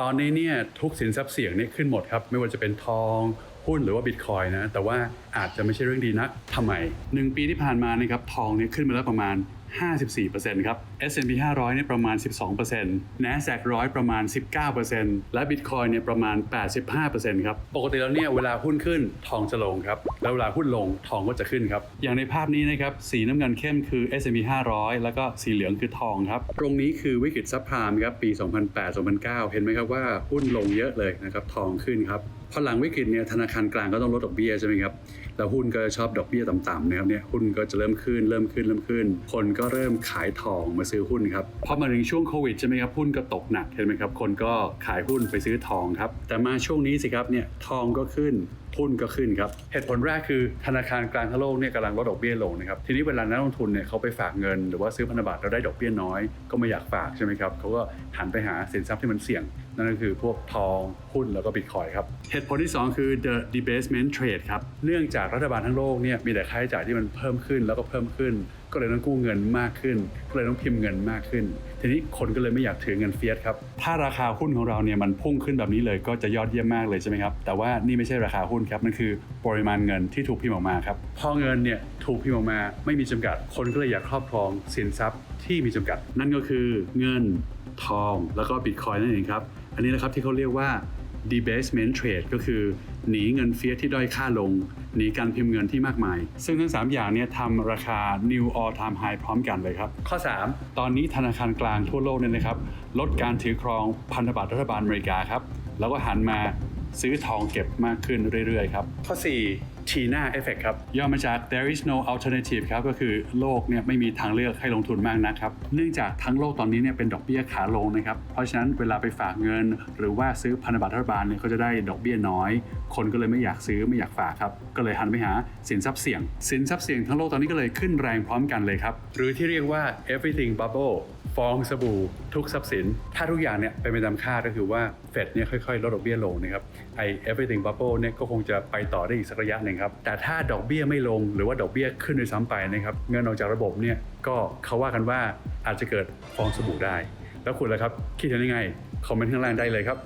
ตอนนี้เนี่ยทุกสินทรัพย์เสี่ยงเนี่ยขึ้นหมดครับ ไม่ว่าจะเป็นทองหุ้นหรือว่าบิตคอยนะ แต่ว่าอาจจะไม่ใช่เรื่องดีนักทำไม 1 ปีที่ผ่านมานะครับทองเนี่ยขึ้นมาแล้วประมาณ 54%ครับ S&P 500เนี่ยประมาณ 12% NASDAQ 100 ประมาณ 19%และ Bitcoin เนี่ยประมาณ 85%ครับ ปกติแล้วเนี่ยเวลาหุ้นขึ้นทองจะลงครับ แล้วเวลาหุ้นลงทองก็จะขึ้นครับ อย่างในภาพนี้นะครับ สีน้ำเงินเข้มคือ S&P 500 แล้วก็สีเหลืองคือทองครับ ตรงนี้คือวิกฤตซับพรามครับ ปี 2008-2009 เห็นไหมครับว่าหุ้นลงเยอะเลยนะครับ ทองขึ้นครับพอหลังวิกฤตเนี่ยธนาคารกลางก็ต้องลดดอกเบี้ยใช่ไหมครับ แล้วหุ้นก็ชอบดอกเบี้ยต่ำๆนะครับเนี่ยหุ้นก็จะเริ่มขึ้นเริ่มขึ้นเริ่มขึ้น คนก็เริ่มขายทองมาซื้อหุ้นครับพอมาถึงช่วงโควิดใช่ไหมครับหุ้นก็ตกหนักเห็นไหมครับคนก็ขายหุ้นไปซื้อทองครับแต่มาช่วงนี้สิครับเนี่ยทองก็ขึ้นหุ้นก็ขึ้นครับเหตุผลแรกคือธนาคารกลางทั่วโลกเนี่ยกำลังลดดอกเบี้ยลงนะครับทีนี้เวลานักลงทุนเนี่ยเขาไปฝากเงิน หรือว่าซื้อพันธบัตรแล้วได้ดอกเบี้ยน้อย ก็ไม่อยากฝากใช่ไหมครับเขาก็หันไปหาสินทรัพย์ที่มันเสี่ยง นั่นก็คือพวกทองหุ้นแล้วก็บิตคอยครับเหตุผลที่ 2 คือ the debasement trade ครับเนื่องจากรัฐบาลทั้งโลกเนี่ยมีแต่ค่าใช้จ่ายที่มันเพิ่มขึ้นแล้วก็เพิ่มขึ้น ก็เลยต้องกู้เงินมากขึ้น ก็เลยต้องพิมพ์เงินมากขึ้น ทีนี้คนก็เลยไม่อยากถือเงินเฟียสครับ ถ้าราคาหุ้นของเราเนี่ยมันพุ่งขึ้นแบบนี้เลยก็จะยอดเยี่ยมมากเลยใช่ไหมครับ แต่ว่านี่ไม่ใช่ราคาหุ้นครับ มันคือปริมาณเงินที่ถูกพิมพ์ออกมาครับ พอเงินเนี่ยถูกพิมพ์ออกมาไม่มีจำกัด คนก็เลยอยากครอบครองสินทรัพย์ที่มีจำกัด นั่นก็คือเงินทองแล้วก็บิตคอยนั่นเองครับ อันนี้นะครับที่เขาเรียกว่า debasement trade ก็คือหนีเงินเฟียสที่ด้อยค่าลง หนีการพิมพ์เงินที่มากมาย ซึ่งทั้ง 3 อย่างเนี่ยทำราคา new all time high พร้อมกันเลยครับ ข้อ 3 ตอนนี้ธนาคารกลางทั่วโลกเนี่ยนะครับ ลดการถือครองพันธบัตรรัฐบาลอเมริกาครับ แล้วก็หันมา ซื้อทองเก็บมากขึ้นเรื่อยๆครับ ข้อ 4 China Effect ครับ ย่อมาจาก there is no alternative ครับ ก็คือโลกเนี่ยไม่มีทางเลือกให้ลงทุนมากนะครับ เนื่องจากทั้งโลกตอนนี้เนี่ยเป็นดอกเบี้ยขาลงนะครับ เพราะฉะนั้นเวลาไปฝากเงิน หรือว่าซื้อพันธบัตรรัฐบาลเนี่ยก็จะได้ดอกเบี้ยน้อย คนก็เลยไม่อยากซื้อไม่อยากฝากครับ ก็เลยหันไปหาสินทรัพย์เสี่ยง สินทรัพย์เสี่ยงทั้งโลกตอนนี้ก็เลยขึ้นแรงพร้อมกันเลยครับ หรือที่เรียกว่า everything bubble ฟองสบู่ทุกทรัพย์สิน ถ้าทุกอย่างเนี่ยเป็นไปตามคาดก็คือว่าเฟดเนี่ยค่อยๆ ลดดอกเบี้ยลงนะครับไอ everything bubble เนี่ยก็คงจะไปต่อได้อีกสักระยะหนึ่งครับ แต่ถ้าดอกเบี้ยไม่ลงหรือว่าดอกเบี้ยขึ้นด้วยซ้ำไปนะครับเงินออกจากระบบเนี่ยก็เขาว่ากันว่าอาจจะเกิดฟองสบู่ได้ แล้วคุณล่ะครับ คิดเห็นยังไงคอมเมนต์ข้างล่างได้เลยครับ